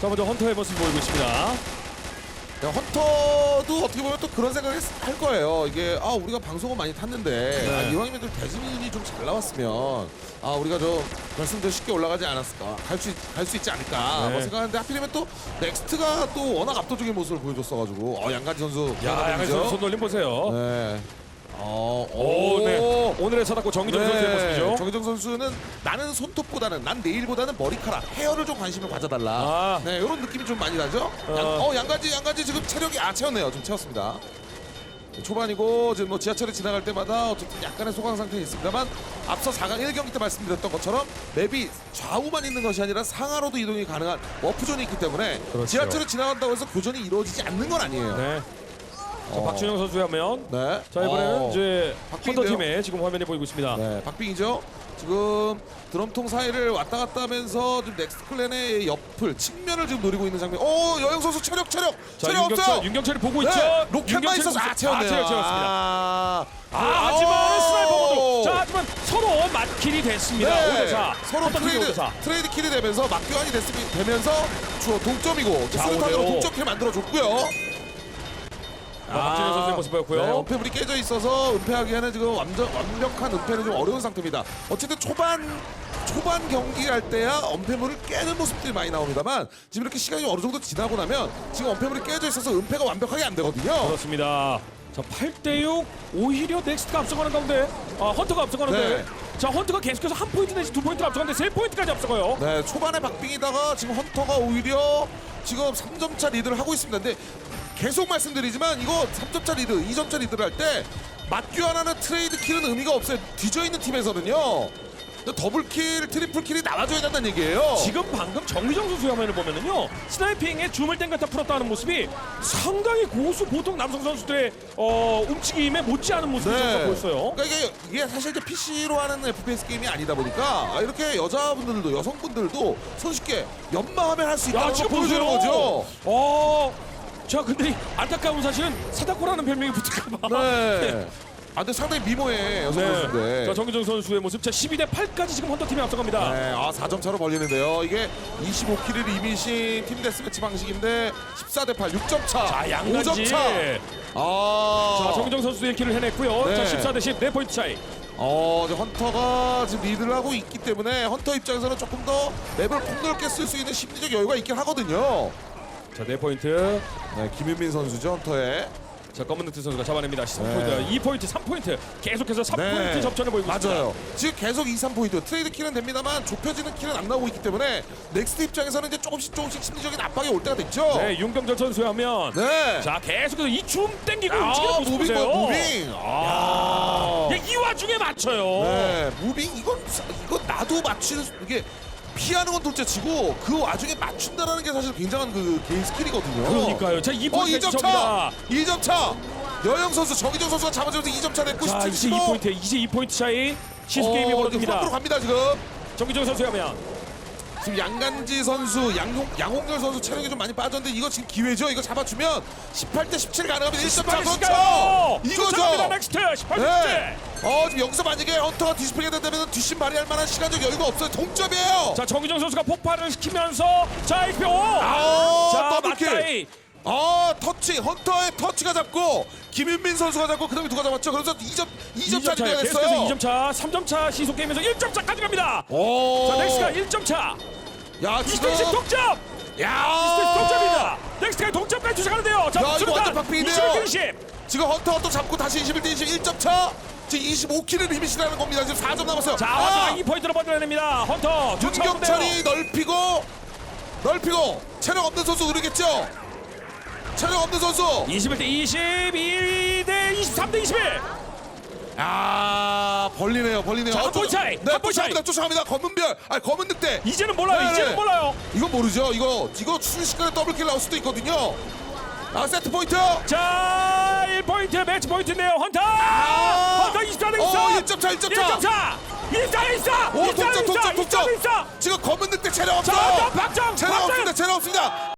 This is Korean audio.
자 먼저 헌터의 모습 보이고 있습니다. 야, 헌터도 어떻게 보면 또 그런 생각을 했- 할 거예요. 이게 아 우리가 방송을 많이 탔는데 네. 아, 이왕이면 좀 대진이 좀 잘 나왔으면 아 우리가 좀 결승도 쉽게 올라가지 않았을까 갈수 갈 수 있지 않을까 네. 뭐 생각하는데 하필이면 또 넥스트가 또 워낙 압도적인 모습을 보여줬어가지고 어 양가지 선수 야, 대단하죠? 선수 손놀림 보세요. 네. 어, 오, 네. 오늘의 사다코 정기정 선수의 모습이죠. 정희정 선수는 나는 손톱보다는 난 네일보다는 머리카락, 헤어를 좀 관심을 가져달라. 아. 네, 이런 느낌이 좀 많이 나죠. 어. 양, 어, 양가지, 양가지 지금 체력이 아 채웠네요. 좀 채웠습니다. 네, 초반이고 지금 뭐 지하철이 지나갈 때마다 어쨌든 약간의 소강 상태에 있습니다만 앞서 4강 1경기 때 말씀드렸던 것처럼 맵이 좌우만 있는 것이 아니라 상하로도 이동이 가능한 워프존이 있기 때문에 그렇죠. 지하철이 지나간다고 해서 교전이 이루어지지 않는 건 아니에요. 네. 자, 어. 박준영 선수의 화면. 네. 자 이번에는 어. 이제 박빙인데요? 헌터 팀의 지금 화면이 보이고 있습니다. 네, 박빙이죠. 지금 드럼통 사이를 왔다 갔다 하면서 지금 넥스트 클랜의 옆을 측면을 지금 노리고 있는 장면. 오, 여영 선수 체력 체력 자 체력 없어요. 윤경철이 보고 네, 있죠. 로켓만 윤경철 있어서 아 선수- 채웠네요. 아, 채웠, 채웠습니다. 아, 아, 하지만 스나이퍼 모드. 오. 자 하지만 서로 맞킬이 됐습니다. 네, 5대4 서로 트레이드 트레이드 킬이 되면서 막교환이 됐으면 되면서 주 동점이고 자, 수류탄으로 오대오. 동점 킬 만들어 줬고요. 박준영 선수의 모습 보였고요. 네, 은폐물이 깨져 있어서 은폐하기에는 지금 완전 완벽한 은폐는 좀 어려운 상태입니다. 어쨌든 초반 초반 경기할 때야 은폐물을 깨는 모습들이 많이 나옵니다만 지금 이렇게 시간이 어느 정도 지나고 나면 지금 은폐물이 깨져 있어서 은폐가 완벽하게 안 되거든요. 그렇습니다. 자 8대6 오히려 넥스트가 앞서가는 가운데 아 헌터가 앞서가는데 네. 자 헌터가 계속해서 한 포인트 내지 두 포인트를 앞서가는데 세 포인트까지 앞서가요. 네, 초반에 박빙이다가 지금 헌터가 오히려 지금 3점차 리드를 하고 있습니다. 근데 계속 말씀드리지만 이거 3점차 리드, 2점차 리드를 할 때 맞교환하는 트레이드 킬은 의미가 없어요. 뒤져 있는 팀에서는요. 더블킬, 트리플킬이 나와줘야 된다는 얘기예요. 지금 방금 정유정 선수의 화면을 보면은요 스나이핑에 줌을 땡겼다 풀었다 하는 모습이 상당히 고수 보통 남성 선수들의 어, 움직임에 못지않은 모습이 네. 보였어요. 그러니까 이게, 이게 사실 이제 PC로 하는 FPS 게임이 아니다 보니까 아, 이렇게 여자분들도 여성분들도 손쉽게 연마하면 할 수 있다는 걸 지금 보여주는 보세요. 거죠. 어, 자 근데 안타까운 사실은 사다코라는 별명이 붙을까봐. 네. 아, 근데 상당히 미모의 여성 선수인데. 네. 자 정유정 선수의 모습. 자 12대 8까지 지금 헌터 팀이 앞서갑니다. 네, 아 4점 차로 벌리는데요. 이게 25킬을 이미신 팀 데스매치 방식인데 14대 8, 6점 차. 자 양간지. 5점 차. 아. 자 정유정 선수 1킬을 해냈고요. 네. 자 14대 10, 4포인트 차이. 어, 이제 헌터가 지금 리드를 하고 있기 때문에 헌터 입장에서는 조금 더 맵을 폭넓게 쓸 수 있는 심리적 여유가 있긴 하거든요. 자 4포인트. 네, 김윤민 선수죠, 헌터의. 자 검은득트 선수가 잡아냅니다. 13포인트, 네. 2포인트, 3포인트. 계속해서 3포인트 네. 접전을 보이고 있습니다. 맞아요. 지금 계속 2, 3포인트 트레이드 킬은 됩니다만 좁혀지는 킬은 안 나오고 있기 때문에 넥스트 입장에서는 이제 조금씩 조금씩 심리적인 압박이 올 때가 됐죠. 네, 윤경철 선수의 화면. 네. 자 계속해서 이줌 땡기고 아, 움직이는 모습 무빙 보세요. 뭐야, 무빙. 아. 야, 이 와중에 맞춰요. 네, 무빙 이건 이건 나도 맞추는 이게 피하는 건 둘째치고 그 와중에 맞춘다라는 게 사실 굉장한 그 개인 스킬이거든요. 그러니까요. 자, 이 어, 포인트 2점 접니다. 차. 2점 차. 여영 선수, 정희정 선수가 잡아주면서 2점 차 냈고 자, 17, 이제 15. 2포인트, 이제 2포인트 차이. 시스 어, 게임이 이제 벌어집니다. 후반으로 갑니다 지금. 정기정 선수의 화면. 지금 양간지 선수, 양홍 양홍열 선수 체력이 좀 많이 빠졌는데 이거 지금 기회죠. 이거 잡아주면 18 대 17 가능하면 1점 차. 그렇죠. 쫓아갑니다. 이거죠. 넥스트 18대 네. 어 지금 여기서 만약에 헌터가 뒤집히게 된다면 뒷심 발휘할 만한 시간적 여유가 없어요. 동점이에요. 자, 정기정 선수가 폭발을 시키면서 자, 1표. 아, 자, 더블킬. 맞다이. 아 터치 헌터의 터치가 잡고 김윤민 선수가 잡고 그다음에 누가 잡았죠? 그래서 2점 2점 2점 차리가 차에 계속해서 됐어요. 2점 차, 3점 차 시속 게임에서 1점 차까지 갑니다. 오. 자, 넥스트가 1점 차. 야 지금 20대 동점. 야 동점입니다. 넥스트가 동점까지 쫓아가는데요. 자, 야, 이거 완전 박빙이네요. 21대 20. 지금 헌터 헌터 잡고 다시 21대 20 1점 차. 지금 25킬을 리미시라는 겁니다. 지금 4점 남았어요. 자, 아, 마지막 2포인트로 번져냅니다. 헌터 윤경철이 넓히고 넓히고 체력 없는 선수 누르겠죠? 체력 없는 선수. 21대 22대 23대 21. 아 벌리네요 벌리네요. 자, 어, 한 포인트 차이, 네한 포인트 차이. 쫓아갑니다 쫓아갑니다. 검은별 아니 검은 늑대. 이제는 몰라요. 네, 이제는 네. 몰라요. 이건 모르죠. 이거 이거 순식간에 더블킬 나올 수도 있거든요. 아 세트 포인트. 자, 1포인트 매치 포인트인데요. 헌터. 아! 헌터 24대 24. 어 1점 차 1점 차. 1점 차. 24대 24. 오 동점 동점 동점. 24. 지금 검은 늑대 체력 자, 없어. 헌터 박정. 체력 박정. 없습니다. 체력 없습니다.